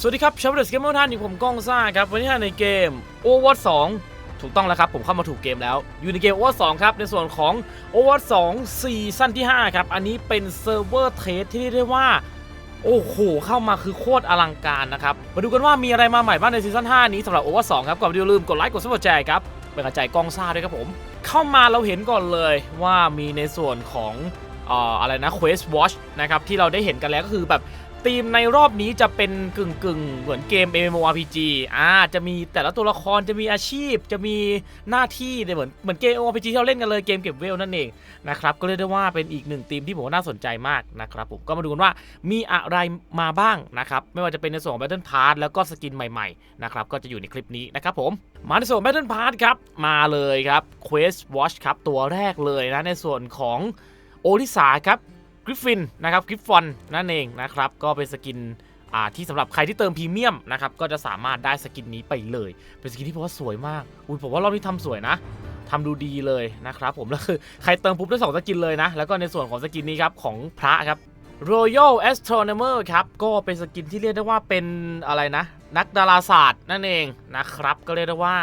สวัสดีครับชาวเดสเกมเมอร์ท่านอยู่ผมก้องซ่าครับ วันนี้ในเกม Overwatch 2 ถูกต้องแล้วครับ ผมเข้ามาถูกเกมแล้ว อยู่ในเกม Overwatch 2 ครับ ในส่วนของ Overwatch 2ซีซั่นที่ 5 ครับ อันนี้เป็นเซิร์ฟเวอร์เทสที่เรียกได้ว่า โอ้โห เข้ามาคือโคตรอลังการนะครับ มาดูกันว่ามีอะไรมาใหม่บ้างในซีซั่น 5 นี้สำหรับ Overwatch 2 ครับก่อนไปดูอย่าลืมกดไลค์กดซับสไครต์ครับเป็นกำลังใจกองซ่าด้วยครับผม เข้ามาเราเห็นก่อนเลยว่ามีในส่วนของอออะไรนะ Quest Watch นะครับที่เราได้เห็นกันแล้วก็คือแบบ ทีมในรอบนี้จะเป็นกึ่งกึ่งๆเหมือนเกม MMORPG อ่าจะมีแต่ละตัวละครจะมีอาชีพ จะมีหน้าที่เนี่ยเหมือนเหมือนเกม MMORPG ที่เราเล่นกันเลยเกมเก็บเวลนั่นเองนะครับก็เรียกได้ว่าเป็นอีกหนึ่งทีมที่ผมว่าน่าสนใจมากนะครับผมก็มาดูกันว่ามีอะไรมาบ้างนะครับไม่ว่าจะเป็นในส่วนของ Battle Pass แล้วก็สกินใหม่ๆนะครับก็จะอยู่ในคลิปนี้นะครับผมมาในส่วน Battle Pass ครับมาเลยครับ Quest Watch ครับตัวแรกเลยนะในส่วนของโอริสาครับ ริฟฟินนะครับกริฟฟอนนั่นเองนะครับก็เป็นสกินอ่าที่สำหรับใครที่เติมพรีเมียมนะครับก็จะสามารถได้สกินนี้ไปเลย เป็นสกินที่ผมว่าสวยมากอุ้ยผมว่ารอบนี้ทำสวยนะทำดูดีเลยนะครับผมแล้วคือใครเติมปุ๊บได้สองสกินเลยนะ แล้วก็ในส่วนของสกินนี้ครับของพระครับ Royal Astronomer ครับ ก็เป็นสกินที่เรียกได้ว่าเป็นอะไรนะ นักดาราศาสตร์นั่นเองนะครับ ก็เรียกได้ว่า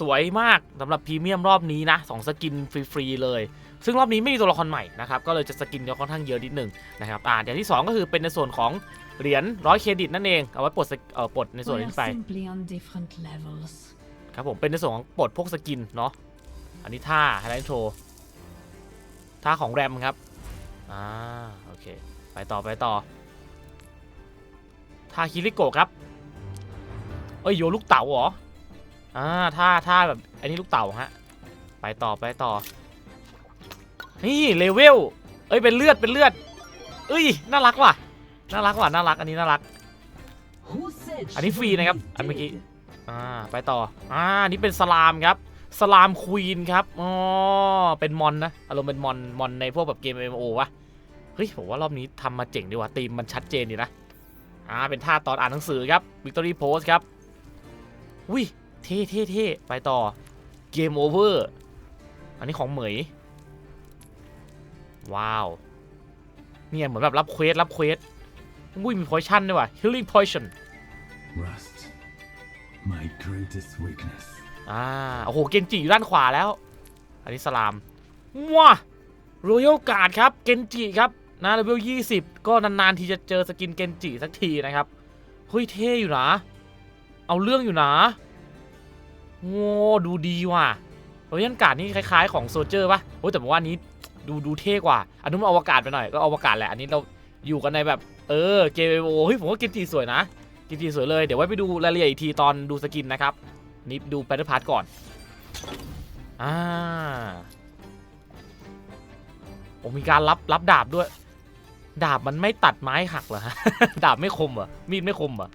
สวยมากสำหรับพรีเมียมรอบนี้นะสองสกินฟรีๆเลย ซึ่งรอบนี้ไม่มีตัวละครใหม่นะครับก็เลยจะสกินค่อนข้างเยอะนิดหนึงนะครับอ่าอย่างที่ 2 ก็คือเป็นในส่วนของเหรียญร้อยเครดิตนั่นเองเอาไว้ปลดสกเอ่อปลดในส่วน We're นี้ไป simply on different levels. ครับผมเป็นในส่วนของปลดพวกสกินเนาะอันนี้ท่าไฮไลท์โชว์ท่าของแรมครับอ่าโอเคไปต่อไปต่อท่าคิริโกะครับเอ้ยโยนลูกเต๋าเหรอ อ่าท่าท่าแบบอันนี้ลูกเต๋าฮะ ไปต่อไปต่อ นี่เลเวล เอ้ยเป็นเลือดเป็นเลือด เอ้ยน่ารักว่ะ น่ารักว่ะน่ารักอันนี้น่ารัก อันนี้ฟรีนะครับ อันเมื่อกี้ อ่าไปต่อ อ่านี่เป็นสลามครับ สลามควีนครับ อ๋อ เป็นมอนนะ อารมณ์เป็นมอน มอนในพวกแบบเกม MMO วะเฮ้ยผมว่ารอบนี้ทำมาเจ๋งดีว่ะธีมมันชัดเจนดีนะ อ่าเป็นท่าตอนอ่านหนังสือครับ Victory Pose ครับอุ้ย เท่เท่เท่ไปต่อ Game Over อันนี้ของเหมย ว้าว เนี่ยเหมือนแบบรับเควสรับเควสอุ้ยมี poison ด้วยว่ะ healing potion Rust. My greatest weakness. อ่าโอ้โหเกนจิอยู่ด้านขวาแล้ว อันนี้สลามว้าร o ยัลการ์ดครับเกนจิครับนะเลเวล20 ก็นานๆทีจะเจอสกินเกนจิสักทีนะครับเฮ้ยเท่อยู่นะ เอาเรื่องอยู่นะ โง่ดูดีว่ะรยัลการ์ดนี่คล้ายๆของโซเจอร์ป่ะโอ้แต่ผมว่านี้ดูดูเท่กว่า อันนู้นมันอวกาศไปหน่อยก็อวกาศแหละ อันนี้เราอยู่กันในแบบ เออ เกมโอเฮ้ยผมว่าเกนจิสวยนะ เกนจิสวยเลย เดี๋ยวไว้ไปดูรายละเอียดอีกทีตอนดูสกินนะครับ นี่ดูแพทเทิร์นพาร์ทก่อน อ่า โอ้มีการรับรับดาบด้วย ดาบมันไม่ตัดไม้หักเหรอฮะ ดาบไม่คมเหรอ มีดไม่คมเหรอ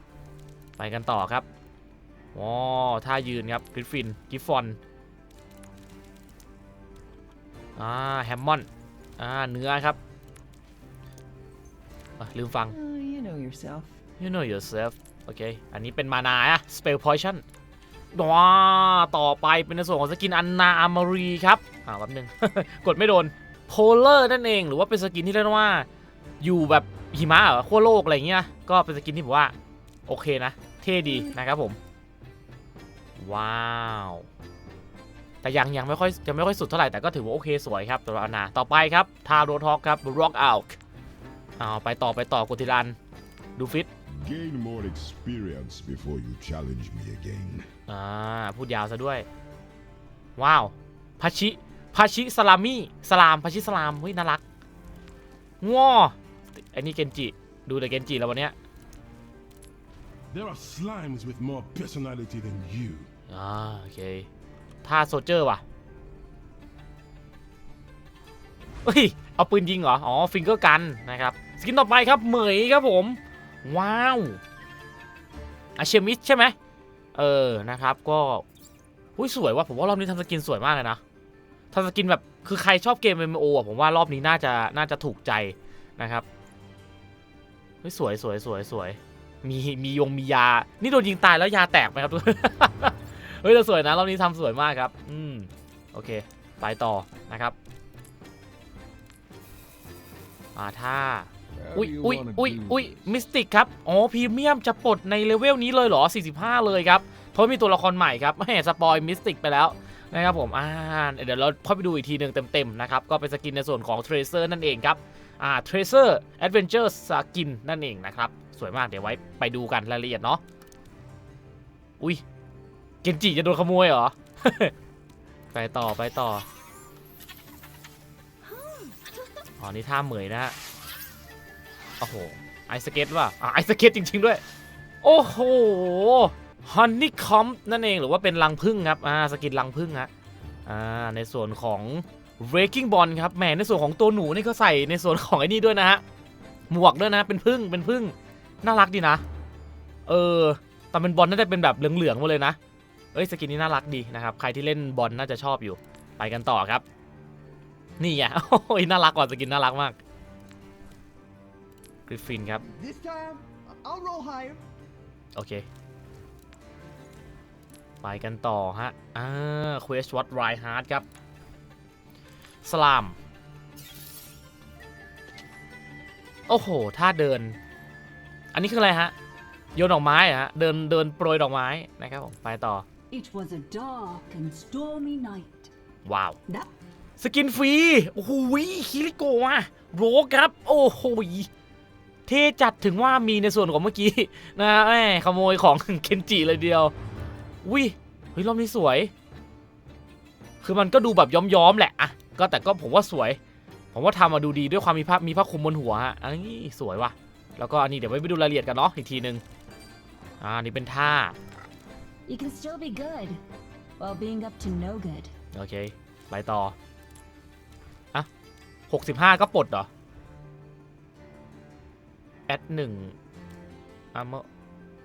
ไปกันต่อครับ อ๋อท่ายืนครับกริฟฟินกริฟฟอนอ่าแฮมมอนอ่าเนื้อครับอะลืมฟัง Oh, you know yourself. You know yourself โอเค อันนี้เป็นมานาอะ spell poison ว้าต่อไปเป็นในส่วนของสกินอันนาอามารีครับอ่าแป๊บนึง กดไม่โดน polar นั่นเองหรือว่าเป็นสกินที่เรียกว่า อยู่แบบหิมะเหรอขั้วโลกอะไรอย่างเงี้ย ก็เป็นสกินที่ผมว่า โอเคนะ เท่ดีนะครับผม ว้าวแต่ยังยังไม่ค่อยยังไม่ค่อยสุดเท่าไหร่แต่ก็ถือว่าโอเคสวยครับตัวอันนาต่อไปครับทาโรท็อกครับ rock out เอาไปต่อไปต่อกดทีรันดูฟิต Gain more experience before you challenge me again. อ่าพูดยาวซะด้วย ว้าวพาชิพาชิสลามี่สลามพาชิสลามเฮ้ยน่ารักง้อไอ้นี่เกนจิ ดูแต่เกนจิแล้ววันเนี้ย There are slimes with more personality than you. อ่าโอเคท่าโซเจอร์ว่ะเฮ้ยเอาปืนยิงเหรอ อ๋อฟิงเกอร์กันนะครับ สกินต่อไปครับเหมยครับผม ว้าวอาเชมิสใช่ไหมเออนะครับก็หุ้ยสวยว่ะผมว่ารอบนี้ทำสกินสวยมากเลยนะทำสกินแบบคือใครชอบเกม MMO อะผมว่ารอบนี้น่าจะน่าจะถูกใจนะครับเฮ้ยสวยสวยสวยสวยมีมียงมียา นี่โดนยิงตายแล้วยาแตกไหมครับเฮ้ยแต่สวยนะรอบนี้ทำสวยมากครับ อืมโอเค ไปต่อนะครับอ่าท่าอุ้ยอุ้ยอุ้ยอุ้ยมิสติกครับอ๋อพรีเมียมจะปลดในเลเวลนี้เลยเหรอ 45 เลยครับ เพราะมีตัวละครใหม่ครับแหมสปอยมิสติกไปแล้วนะครับผมอ่าเดี๋ยวเราค่อยไปดูอีกทีหนึ่งเต็มๆนะครับ ก็เป็นสกินในส่วนของ Tracer นั่นเองครับอ่า Tracer Adventure Skin นั่นเองนะครับ สวยมากเดี๋ยวไว้ไปดูกันรายละเอียดเนาะอุ้ยเก นจิจะโดนขโมยเหรอ ไปต่อไปต่อ อ๋อ นี่ท่าเหมยนะฮะ โอ้โห ไอสเก็ตว่ะอะไอสเก็ตจริง ๆ ด้วย โอ้โห ฮันนี่คอมนั่นเองหรือว่าเป็นรังพึ่งครับ อ่า สกินรังพึ่งฮะ อ่า ในส่วนของ Breaking Ball ครับ แหม ในส่วนของตัวหนูนี่เขาใส่ในส่วนของไอ้นี่ด้วยนะฮะ หมวกด้วยนะ เป็นพึ่ง เป็นพึ่ง น่ารักดีนะ เออตอนเป็นบอลน่าจะเป็นแบบเหลืองๆมาเลยนะ อ้ยสกินนี้น่ารักดีนะครับ ใครที่เล่นบอลน่าจะชอบอยู่ ไปกันต่อครับ นี่ไงโอ้ยน่ารักกว่าสกินน่ารักมากกริฟฟินครับ This time, I'll roll higher. โอเค ไปกันต่อฮะ อ่า Quest What r i h a r d ครับ สลาม โอ้โห ท่าเดิน อันนี้คืออะไรฮะ โยนดอกไม้เหรอฮะ เดินเดินโปรยดอกไม้นะครับผม ไปต่อ It was a dark and stormy night. ว้าว That สกินฟรี โอ้โหคิริโกะว่ะโรครับ โอ้โหเท่จัดถึงว่ามีในส่วนของเมื่อกี้ นะแหมขโมยของเคนจิเลยเดียววิเฮ้ยรอบนี้สวย คือมันก็ดูแบบย้อมๆแหละอะก็แต่ก็ผมว่าสวย ผมว่าทำมาดูดีด้วยความมีผ้ามีผ้าคลุมบนหัวฮะอันนี้สวยว่ะ แล้วก็อันนี้เดี๋ยวไว้ไปดูรายละเอียดกันเนาะอีกทีนึงอ่านี่เป็นท่า you can still be good while being up to no good. โอเค ไปต่ออะหกสิบห้าก็ปลดเหรอ แอดหนึ่งอะเมื่อ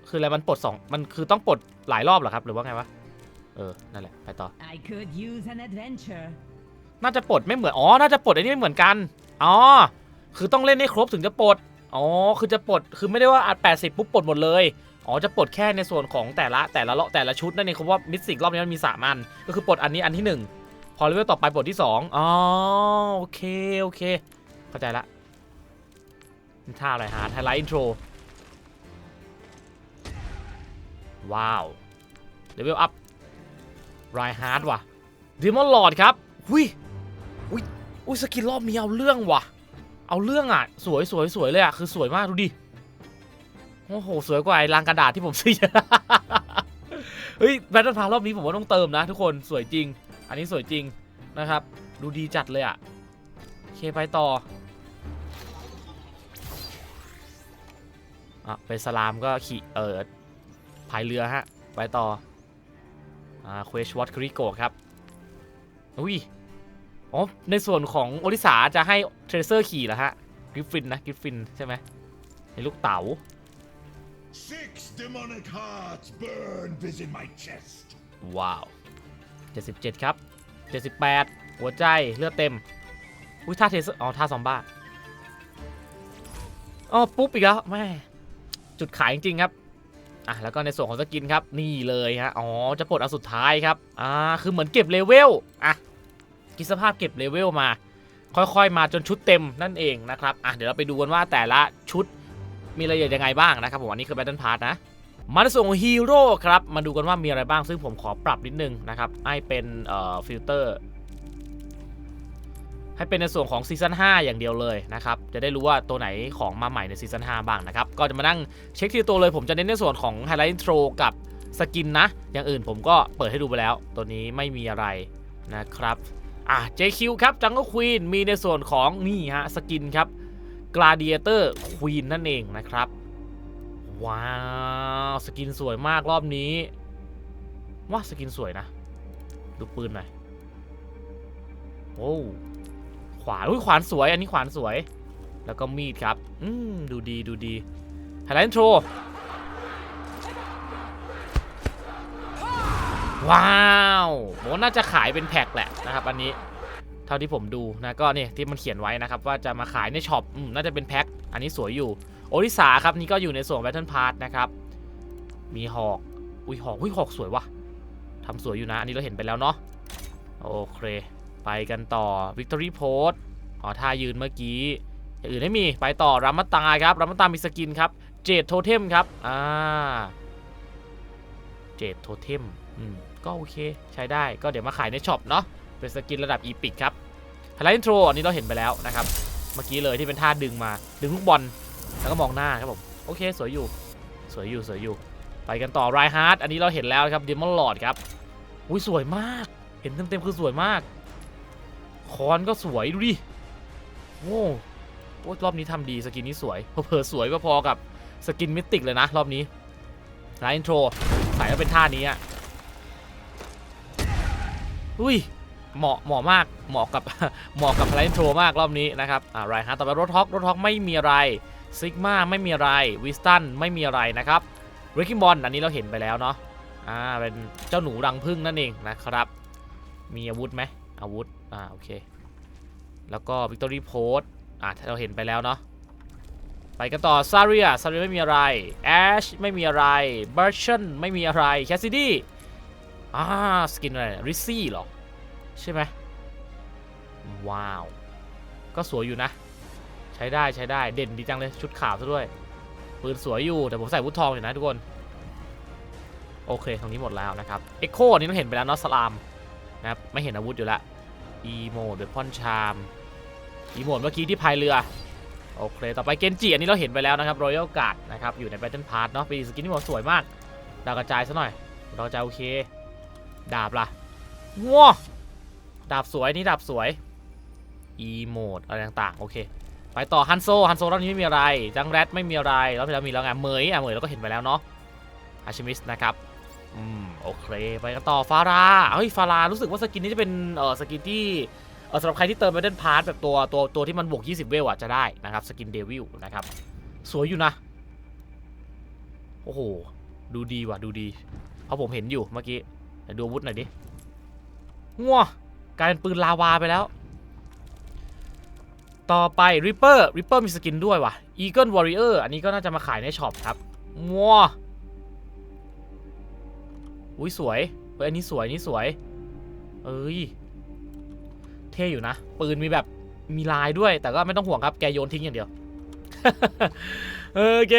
คืออะไรมันปลดสองมันคือต้องปลดหลายรอบเหรอครับ หรือว่าไงวะ เออ นั่นแหละ ไปต่อ I could use an adventure. น่าจะปลดไม่เหมือน อ๋อ น่าจะปลดไอ้นี่ไม่เหมือนกัน อ๋อ คือต้องเล่นให้ครบถึงจะปลด อ๋อ คือจะปลด คือไม่ได้ว่าอัด80ปุ๊บปลดหมดเลย อ๋อจะปลดแค่ในส่วนของแต่ละแต่ละเลาะแต่ละชุดนั่นเองคือว่ามิสซิกรอบนี้มันมีสามอัน ก็คือปลดอันนี้อันที่หนึ่งพอเลเวลต่อไปปลดที่สองอ๋อโอเคโอเค เข้าใจละท่าอะไรฮะไฮไลท์อินโทรว้าวเลเวลอัพไรฮาร์ดว่ะดิมอนหลอดครับหุยอุ้ยอุ้ยสกินรอบนี้เอาเรื่องว่ะ เอาเรื่องอะ สวยสวยสวยเลยอะ คือสวยมากดูดิ โอ้โห สวยกว่าไอ้ลังกระดาษที่ผมซื้อเฮ้ยแบทเทิลพารอบนี้ผมว่าต้องเติมนะทุกคนสวยจริง อันนี้สวยจริงนะครับ ดูดีจัดเลยอะเคไปต่ออะเป็นสลามก็ขี่เออพายเรือฮะ ไปต่ออ่าเควชวอตคริโกครับ อุ้ยอ๋อ ในส่วนของโอริสาจะให้เทรเซอร์ขี่เหรอฮะ กริฟฟินนะ กริฟฟินใช่ไหมในลูกเต๋า Six demonic hearts burn within my chest. ว้าว 77 ครับ 78 หัวใจเลือดเต็ม อุ้ยท่าเทเซอร์อ๋อท่าซอมบ้าอ๋อปุ๊บอีกแล้วแม่จุดขายจริงๆครับอะแล้วก็ในส่วนของสกินครับนี่เลยฮะอ๋อจะปลดอันสุดท้ายครับอ่าคือเหมือนเก็บเลเวลอะคิดสภาพเก็บเลเวลมา ค่อยๆมาจนชุดเต็มนั่นเองนะครับอะเดี๋ยวเราไปดูกันว่าแต่ละชุด มีรายละเอียดยังไงบ้างนะครับผมอันนี้คือ Battle Pass นะมาในส่วนของฮีโร่ครับ มาดูกันว่ามีอะไรบ้างซึ่งผมขอปรับนิดนึงนะครับให้เป็นเอ่อฟิลเตอร์ให้เป็นในส่วนของซีซั่น5อย่างเดียวเลยนะครับ จะได้รู้ว่าตัวไหนของมาใหม่ในซีซั่น5บ้างนะครับ ก็จะมานั่งเช็คทีตัวเลย ผมจะเน้นในส่วนของไฮไลท์อินโทรกับสกินนะ อย่างอื่นผมก็เปิดให้ดูไปแล้ว ตัวนี้ไม่มีอะไรนะครับ อะ JQ ครับจังก็ควีนมีในส่วนของนี่ฮะสกินครับ Gladiator Queen นั่นเองนะครับ ว้าว สกินสวยมากรอบนี้ ว่าสกินสวยนะ ดูปืนหน่อยโอ้ขวานอุ้ยขวานสวย อันนี้ขวานสวย แล้วก็มีดครับ อืมดูดีดูดีไฮไลท์โทรว้าวผมน่าจะขายเป็นแพ็คแหละนะครับ อันนี้ เท่าที่ผมดูนะก็เนี่ยที่มันเขียนไว้นะครับว่าจะมาขายในช็อปน่าจะเป็นแพ็คอันนี้สวยอยู่โอริสาครับนี่ก็อยู่ในส่วน Battle Pass นะครับมีหอกอุ้ยหอกอุ้ยหอกสวยว่ะทำสวยอยู่นะ อันนี้เราเห็นไปแล้วเนาะโอเค ไปกันต่อ Victory Pose อ๋อท่ายืนเมื่อกี้อย่างอื่นไม่มีไปต่อรามาตาครับรามาตามีสกินครับเจดโทเทมครับอ่าเจดโทเทมอืมก็โอเคใช้ได้ก็เดี๋ยวมาขายในช็อปเนาะ เป็นสกินระดับอีพิกครับไฮไลท์อินโทรอันนี้เราเห็นไปแล้วนะครับ เมื่อกี้เลยที่เป็นท่าดึงมา ดึงลูกบอล แล้วก็มองหน้าครับผม โอเค สวยอยู่ สวยอยู่ สวยอยู่ ไปกันต่อไรฮาร์ดอันนี้เราเห็นแล้วครับดิมอนลอดครับ อุ้ยสวยมาก เห็นเต็มๆคือสวยมาก คอนก็สวยดูดิ โอ้โหรอบนี้ทำดีสกินนี้สวยเผลอสวยพอๆกับสกินมิติกเลยนะ รอบนี้ไลน์อินโทรใส่แล้วเป็นท่านี้อะอุ้ย เหมาะเหมาะมากเหมาะกับเหมาะกับไลน์โทรมากรอบนี้นะครับอ่าไรฮะต่อไปรถท็อกรถท็อกไม่มีอะไรซิกมาไม่มีอะไรวิสตันไม่มีอะไรนะครับเรคิมอนอันนี้เราเห็นไปแล้วเนาะอ่าเป็นเจ้าหนูรังผึ้งนั่นเองนะครับ มีอาวุธไหมอาวุธอ่าโอเค แล้วก็วิกตอรี่โพสอะเราเห็นไปแล้วเนาะไปกันต่อซาเรียซาเรียไม่มีอะไรแอชไม่มีอะไรเบอร์ชันไม่มีอะไรแคสซิดี้อ่าสกินอะไรริซี่หรอ ใช่ไหมว้าว ก็สวยอยู่นะ ใช้ได้ใช้ได้เด่นดีจังเลยชุดขาวซะด้วยปืนสวยอยู่แต่ผมใส่วุธทองอยู่นะทุกคน โอเคตรงนี้หมดแล้วนะครับเอ็กโคอันนี้เราเห็นไปแล้วเนาะสลามนะครับไม่เห็นอาวุธอยู่ละอีโมดเดพอนชามอีโมดเมื่อกี้ที่พายเรือโอเค ต่อไปเกนจิอันนี้เราเห็นไปแล้วนะครับรอยัลการ์ดนะครับ อยู่ในแบทเทิลพาร์ทเนาะเป็นสกินที่บอกสวยมาก ดาวกระจายซะหน่อย ดาวกระจายโอเค ดาบล่ะง้ว ดาบสวยนี่ดาบสวยอีโมดอะไรต่างๆ โอเค ไปต่อฮันโซฮันโซรอบนี้ไม่มีอะไรจังแรดไม่มีอะไรรอบที่แล้วมีแล้วไงเหมยอะเหมยเราก็เห็นไปแล้วเนาะอาชิมิสนะครับอืมโอเคไปกันต่อฟาราเฮ้ยฟารารู้สึกว่าสกินนี้จะเป็นเออสกินที่เออสำหรับใครที่เติมไปเดินพาร์ทแบบตัวตัวตัวที่มันบวก 20 เวลอะจะได้นะครับสกินเดวิลนะครับสวยอยู่นะ โอ้โห ดูดีว่ะดูดี เพราะผมเห็นอยู่เมื่อกี้ดูอาวุธหน่อยดิงัว กลายเป็นปืนลาวาไปแล้ว ต่อไปริปเปอร์ริปเปอร์มีสกินด้วยว่ะ Eagle Warrior อันนี้ก็น่าจะมาขายในช็อปครับงัวอุ้ยสวยเฮ้ยอันนี้สวยอันนี้สวย เอ้ย เท่อยู่นะ ปืนมีแบบมีลายด้วย แต่ก็ไม่ต้องห่วงครับแกโยนทิ้งอย่างเดียว โอเค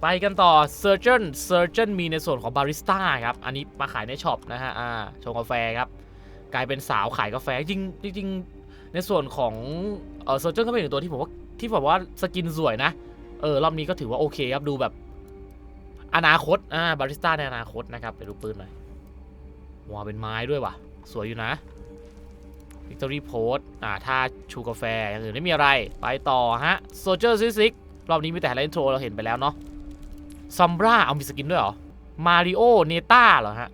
ไปกันต่อ Surgeon Surgeon มีในส่วนของบาริสต้าครับ อันนี้มาขายในช็อปนะฮะ อ่า ชงกาแฟครับ กลายเป็นสาวขายกาแฟจริงจริงในส่วนของเออ Surgeon ก็เป็นหนึ่งตัวที่ผมว่าที่แบบว่าสกินสวยนะเออรอบนี้ก็ถือว่าโอเคครับดูแบบอนาคตอ่าบาริสต้าในอนาคตนะครับไปดูปืนหน่อยว้าวเป็นไม้ด้วยว่ะ สวยอยู่นะ Victory Post อ่าถ้าชูกาแฟอย่างอื่นไม่มีอะไร ไปต่อฮะ Soldier ซิกรอบนี้มีแต่ไฮไลท์โทรเราเห็นไปแล้วเนาะซัมบราเอามีสกินด้วยเหรอ มาริโอเนต้าเหรอฮะ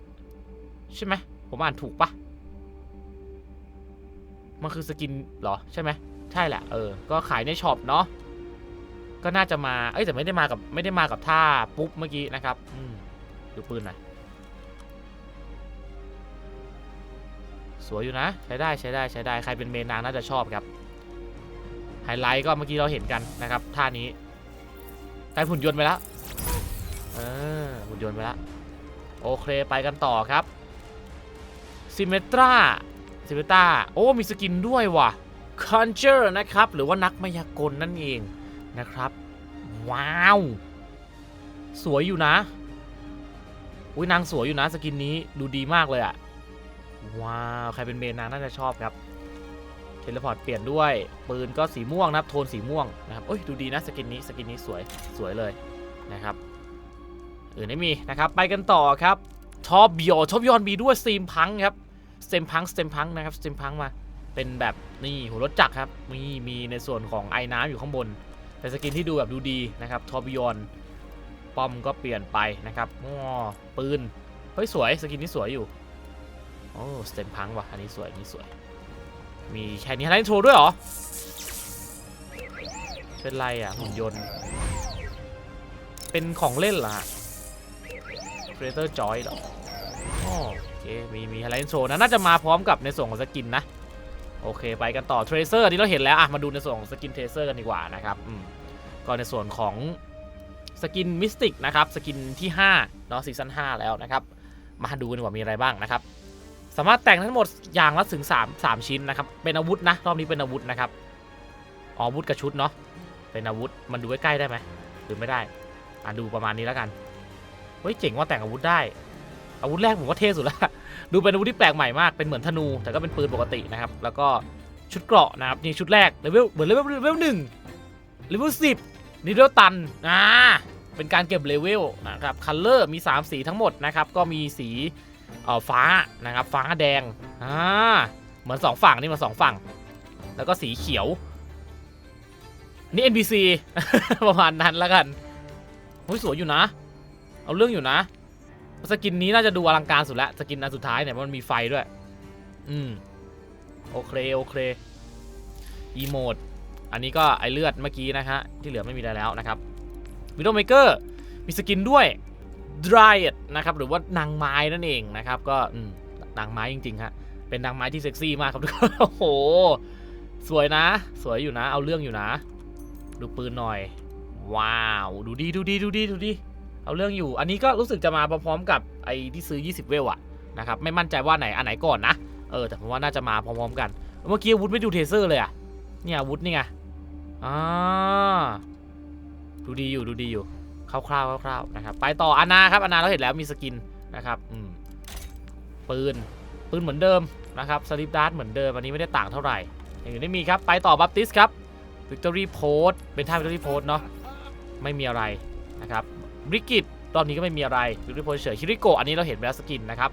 ใช่ไหมผมอ่านถูกปะ มันคือสกินเหรอใช่ไหมใช่แหละเออ ก็ขายในช็อปเนาะก็น่าจะมา เอ้ยแต่ไม่ได้มากับไม่ได้มากับท่าปุ๊บเมื่อกี้นะครับอืดูปืนหน่อยสวยอยู่นะ ใช้ได้ใช้ได้ใช้ได้ใครเป็นเมนนางน่าจะชอบครับไฮไลท์ก็เมื่อกี้เราเห็นกันนะครับท่านี้กลายหุ่นยนต์ไปแล้วเออหุ่นยนต์ไปแล้วโอเคไปกันต่อครับซิเมตรา ซิเมตราโอ้ มีสกินด้วยว่ะคอนเจอร์นะครับ หรือว่านักมายากลนั่นเองนะครับ ว้าว สวยอยู่นะอุ้ยนางสวยอยู่นะสกินนี้ดูดีมากเลยอะว้าว ใครเป็นเมนนางน่าจะชอบครับเทเลพอร์ตเปลี่ยนด้วยปืนก็สีม่วงนะครับโทนสีม่วงนะครับเอ้ยดูดีนะสกินนี้สกินนี้สวยสวยเลยนะครับอื่นไม่มีนะครับไปกันต่อครับท็อปบิโอท็อปยอนมีด้วยสตีมพังครับ สเต็มพังสเต็มพังนะครับสเต็มพังมาเป็นแบบนี่หัวรถจักรครับมีมีในส่วนของไอ้น้ำอยู่ข้างบนเป็นสกินที่ดูแบบดูดีนะครับทอปบิโอนป้อมก็เปลี่ยนไปนะครับอ้อปืนเฮ้ยสวยสกินนี้สวยอยู่โอ้สเต็มพังว่ะอันนี้สวยอันนี้สวย มีแค่นี้ไลท์โทรด้วยเหรอเป็นไรอะหุ่นยนต์ เป็นของเล่นเหรอฮะเฟรเตอร์จอยเหรอ เคมีมีไลท์โชว์นะน่าจะมาพร้อมกับในส่วนของสกินนะโอเค ไปกันต่อเทรเซอร์ที่เราเห็นแล้วอะมาดูในส่วนของสกินเทรเซอร์กันดีกว่านะครับก็ในส่วนของสกินมิสติกนะครับสกินที่5เนาะซีซั่น5แล้วนะครับ มาดูกันว่ามีอะไรบ้างนะครับ สามารถแต่งทั้งหมดอย่างละถึง 3 3 ชิ้นนะครับ เป็นอาวุธนะ รอบนี้เป็นอาวุธนะครับออาวุธกับชุดเนาะเป็นอาวุธมันดูใกล้ๆได้ไหมหรือไม่ได้อะดูประมาณนี้แล้วกันเฮ้ยเจ๋งว่าแต่งอาวุธได้ อาวุธแรกผมว่าเท่สุดละ ดูเป็นอาวุธที่แปลกใหม่มาก เป็นเหมือนธนู แต่ก็เป็นปืนปกตินะครับ แล้วก็ชุดเกราะนะครับ นี่ชุดแรกเลเวลเหมือนเลเวลเลเวลหนึ่งเลเวลสิบนี่เลเวลตัน อ่า เป็นการเก็บเลเวลนะครับ คัลเลอร์มี 3 สีทั้งหมดนะครับ ก็มีสีเอ่อฟ้านะครับ ฟ้าแดง อ่า เหมือน 2 ฝั่งนี่มาสองฝั่ง แล้วก็สีเขียว นี่ NPC ประมาณนั้นแล้วกันโอ้ยสวยอยู่นะ เอาเรื่องอยู่นะ สกินนี้น่าจะดูอลังการสุดล้วสกินอันสุดท้ายเนี่ยมันมีไฟด้วย อืมโอเคโอเคอีโมดอันนี้ก็ไอเลือดเมื่อกี้นะฮะที่เหลือไม่มีอะไรแล้วนะครับวิดโอเมเกอร์มีสกินด้วย d r y นะครับหรือว่านางไม้นั่นเองนะครับ ก็นางไม้จริงๆฮะเป็นนางไม้ที่เซ็กซี่มากครับทุกคนโอ้โห สวยนะ สวยอยู่นะ เอาเรื่องอยู่นะ ดูปืนหน่อย ว้าว ดูดีดูดีดูดีดูดี เอาเรื่องอยู่ อันนี้ก็รู้สึกจะมาพร้อมๆกับไอ้ที่ซื้อ 20 เวลอะนะครับ ไม่มั่นใจว่าไหนอันไหนก่อนนะ เออ แต่ผมว่าน่าจะมาพร้อมๆกัน เมื่อกี้วุธไม่ดูเทเซอร์เลยอะเนี่ยวุธนี่ไง อ่า ดูดีอยู่ดูดีอยู่ คร่าวๆคร่าวๆนะครับ ไปต่ออานาครับอานาเราเห็นแล้วมีสกินนะครับ อืม ปืน ปืนเหมือนเดิมนะครับ สลิปดาร์เหมือนเดิม อันนี้ไม่ได้ต่างเท่าไหร่ อย่างอื่นไม่มีครับ ไปต่อบัพติสครับวิกตอรี่โพสเป็นท่าวิกตอรี่โพสเนาะ ไม่มีอะไรนะครับ บริกิตตอนนี้ก็ไม่มีอะไรวิกตอรี่โพสเฉยคิริโกะอันนี้เราเห็นแล้วสกินนะครับ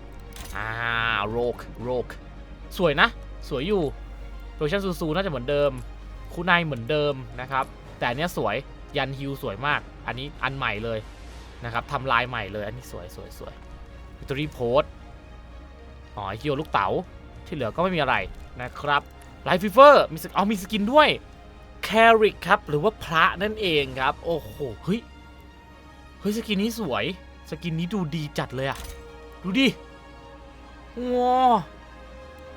อ่าโรกโรกสวยนะ สวยอยู่โรชันซูซูน่าจะเหมือนเดิมคูไนเหมือนเดิมนะครับแต่เนี้ยสวยยันฮิวสวยมาก อันนี้อันใหม่เลยนะครับทำลายใหม่เลย อันนี้สวยสวยสวยวิตอรี่โพสอ๋อฮิวลูกเต๋าที่เหลือก็ไม่มีอะไรนะครับไลฟ์ฟิเฟอร์มีสกเอามีสกินด้วยแคริกครับ หรือว่าพระนั่นเองครับ โอ้โหเฮ้ย เฮ้ยสกินนี้สวย สกินนี้ดูดีจัดเลยอะดูดิว้า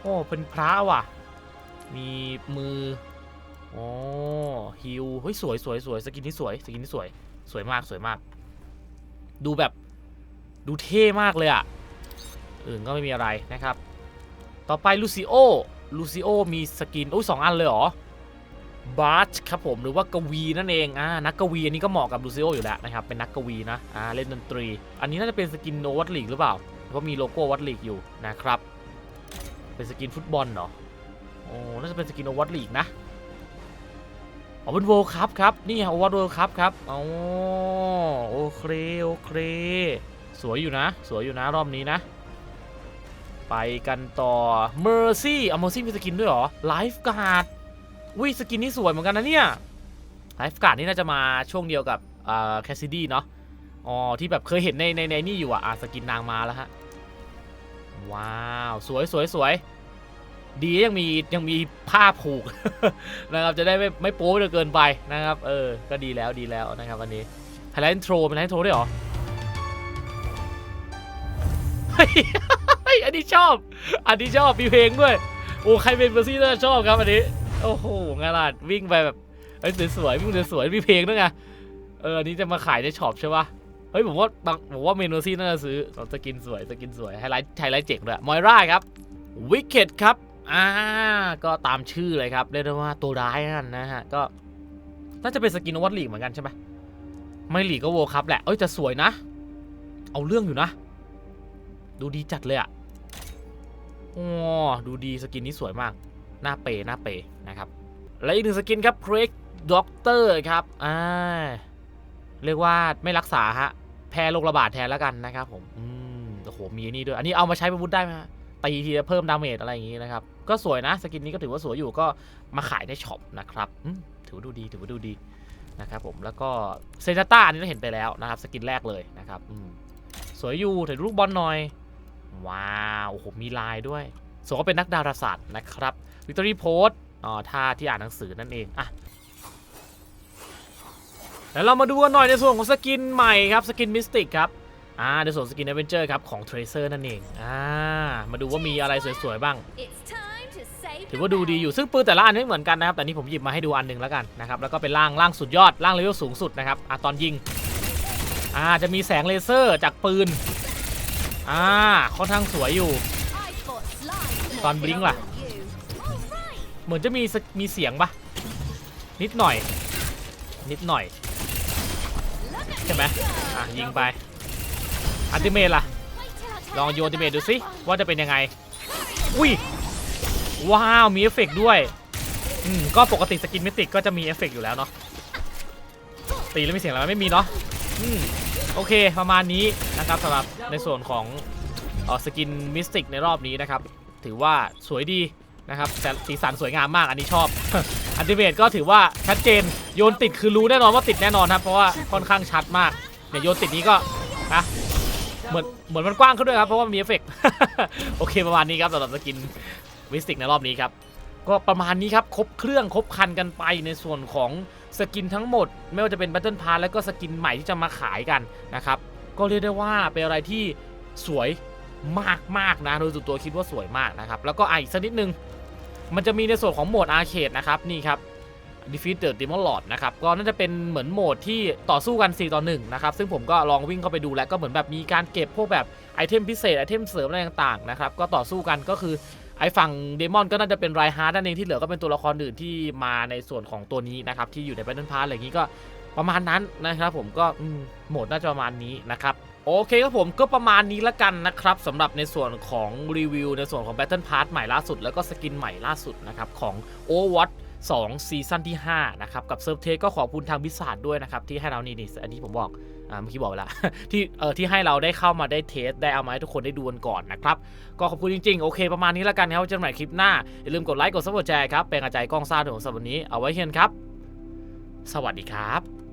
โอ้เป็นพระว่ะ มีมือโอ้ฮิวเฮ้ยสวยสวยสวยสกินนี้สวยสกินนี้สวย สวยมากสวยมาก ดูแบบดูเท่มากเลยอะอื่นก็ไม่มีอะไรนะครับ ต่อไปลูซิโอลูซิโอมีสกินโอ้ยสองอันเลยเหรอ บาร์ชครับผมหรือว่ากวีนั่นเองอ่านักกวีอันนี้ก็เหมาะกับลูซิโออยู่แล้วนะครับเป็นนักกวีนะอ่าเล่นดนตรี อันนี้น่าจะเป็นสกินโนวัตลีกหรือเปล่าเพราะมีโลโก้วัตลีกอยู่นะครับเป็นสกินฟุตบอลเหรอโอ้น่าจะเป็นสกินโอวัตลีกนะอ๋อเป็นโวลคัพครับนี่โอวัตโวลคัพครับอ๋อโอเคโอเคสวยอยู่นะ สวยอยู่นะรอบนี้นะไปกันต่อ Mercy เอา Mercy มีสกินด้วยเหรอ Life Guard วิสกินนี่สวยเหมือนกันนะเนี่ย Life Guard นี่น่าจะมาช่วงเดียวกับแคสซิดี้เนาะอ๋อที่แบบเคยเห็นในในในนี่อยู่อะอะสกินนางมาแล้วฮะว้าวสวยสวยสวยดียังมียังมีผ้าผูกนะครับจะได้ไม่ไม่โป๊จนเกินไปนะครับเออก็ดีแล้วดีแล้วนะครับวันนี้ไฮไลท์โทรเป็นไฮไลท์โทรด้วยหรอเฮ้ยอันนี้ชอบ อันนี้ชอบมีเพลงด้วย โอ้ใครเป็นเบอร์ซี่น่าจะชอบครับอันนี้ โอ้โหงานลาดวิ่งไปแบบเอ้ยสวยๆวิ่งสวยๆมีเพลงด้วยไงเอออันนี้จะมาขายในช็อปใช่ปะเฮ้ยผมว่าบางผมว่าเมนูซี่น่าจะซื้อสกินสวยสกินสวยไฮไลท์ไฮไลท์เจ๋งด้วยมอยร่าครับวิกเก็ตครับอ่าก็ตามชื่อเลยครับเรียกได้ว่าตัวร้ายนั่นนะฮะก็น่าจะเป็นสกินวัตลีกเหมือนกันใช่ไหมไม่ลีกก็โวคัพแหละเอ้ยแต่สวยนะ เอาเรื่องอยู่นะ ดูดีจัดเลยอะโอ้ดูดีสกินนี้สวยมาก หน้าเปย์หน้าเปย์นะครับ และอีกหนึ่งสกินครับเพรกด็อกเตอร์ครับอ่าเรียกว่าไม่รักษาฮะแพร่โรคระบาดแทนแล้วกันนะครับผมอืมโอ้โหมีอันนี่ด้วยอันนี้เอามาใช้เป็นวุธได้ไหมฮะตีทีเพิ่มดาเมจอะไรอย่างงี้นะครับ ก็สวยนะสกินนี้ก็ถือว่าสวยอยู่ก็มาขายในช็อปนะครับอืมถือว่าดูดีถือว่าดูดีนะครับผมแล้วก็เซนต้าอันนี้เราเห็นไปแล้วนะครับ สกินแรกเลยนะครับอืมสวยอยู่ถ่ายรูปบอลหน่อย ว้าวโอ้โหมีลายด้วยสมก็เป็นนักดาราศาสตร์นะครับ วิกตอรี่โพสอ๋อท่าที่อ่านหนังสือนั่นเองอะแล้วเรามาดูกันหน่อยในส่วนของสกินใหม่ครับสกินมิสติกครับอ่าในส่วนสกิน a อเวนเจอร์ครับของเทรเซอร์นั่นเองอ่ามาดูว่ามีอะไรสวยๆบ้าง It's time to save ถือว่าดูดีอยู่ซึ่งปืนแต่ละอันไม่เหมือนกันนะครับ แต่นี่ผมหยิบมาให้ดูอันหนึ่งแล้วกันนะครับแล้วก็เป็นล่างล่างสุดยอดล่างเลเวลสูงสุดนะครับอะตอนยิงอ่าจะมีแสงเลเซอร์จากปืนอ่าค่อนข้างสวยอยู่ I fought slimes more Toàn blink than là. เหมือนจะมีมีเสียงปะนิดหน่อย นิดหน่อย ใช่ไหมอะยิงไปอันติเมตล่ะ ลองโยนอันติเมต about ดูสิว่าจะเป็นยังไง อุ้ย ว้าว มีเอฟเฟกต์ด้วย อืม ก็ปกติสกินมิติกก็จะมีเอฟเฟกต์อยู่แล้วเนาะ ตีแล้วมีเสียงอะไรไม่มีเนาะ อืม โอเค ประมาณนี้นะครับสำหรับในส่วนของออสกินมิสติกในรอบนี้นะครับ ถือว่าสวยดี นะครับแต่สีสันสวยงามมากอันนี้ชอบ อันติเมตก็ถือว่าชัดเจนโยนติดคือรู้แน่นอนว่าติดแน่นอนครับ เพราะว่าค่อนข้างชัดมากเนี่ยโยนติดนี้ก็นะเหมือนเหมือนมันกว้างขึ้นด้วยครับเพราะว่ามีเอฟเฟกต์โอเคประมาณนี้ครับสำหรับสกินวิสติกในรอบนี้ครับก็ประมาณนี้ครับครบเครื่องครบคันกันไปในส่วนของสกินทั้งหมด ไม่ว่าจะเป็น Battle Pass แล้วก็สกินใหม่ที่จะมาขายกันนะครับก็เรียกได้ว่าเป็นอะไรที่สวยมากๆนะโดยส่วนตัวคิดว่าสวยมากนะครับ แล้วก็อีกสักนิดนึง มันจะมีในส่วนของโหมดอาร์เคดนะครับนี่ครับ Defeat the Demon Lord นะครับก็น่าจะเป็นเหมือนโหมดที่ต่อสู้กัน 4 ต่อ 1 นะครับ ซึ่งผมก็ลองวิ่งเข้าไปดูแล้วก็เหมือนแบบมีการเก็บพวกแบบไอเทมพิเศษ ไอเทมเสริมอะไรต่างๆนะครับก็ต่อสู้กันก็คือไอฝั่งเดมอนก็น่าจะเป็นไรฮาร์ดนั่นเองที่เหลือก็เป็นตัวละครอื่นที่มาในส่วนของตัวนี้นะครับที่อยู่ใน Battle Pass อะไรอย่างนี้ก็ประมาณนั้นนะครับผมก็โหมดน่าจะประมาณนี้นะครับ โอเคครับผมก็ประมาณนี้ละกันนะครับสำหรับในส่วนของรีวิวในส่วนของ Battle Pass ใหม่ล่าสุด แล้วก็สกินใหม่ล่าสุดนะครับของ Overwatch 2 ซีซั่นที่ 5 นะครับ กับเซิร์ฟเทสก็ขอบคุณทางบิสาดด้วยนะครับ ที่ให้เรานี่นี่อันนี้ผมบอกเมื่อกี้บอกไปแล้วที่เออที่ให้เราได้เข้ามาได้เทส ได้เอามาให้ทุกคนได้ดูกันก่อนนะครับ ก็ขอบคุณจริงๆ โอเค ประมาณนี้ล้วกันครับเจอกันใหม่คลิปหน้า อย่าลืมกดไลค์กดซับสไครต์ครับเป็นกำลังใจกล้องซ่าถึงสำหรับวันนี้เอาไว้เฮียนครับ สวัสดีครับ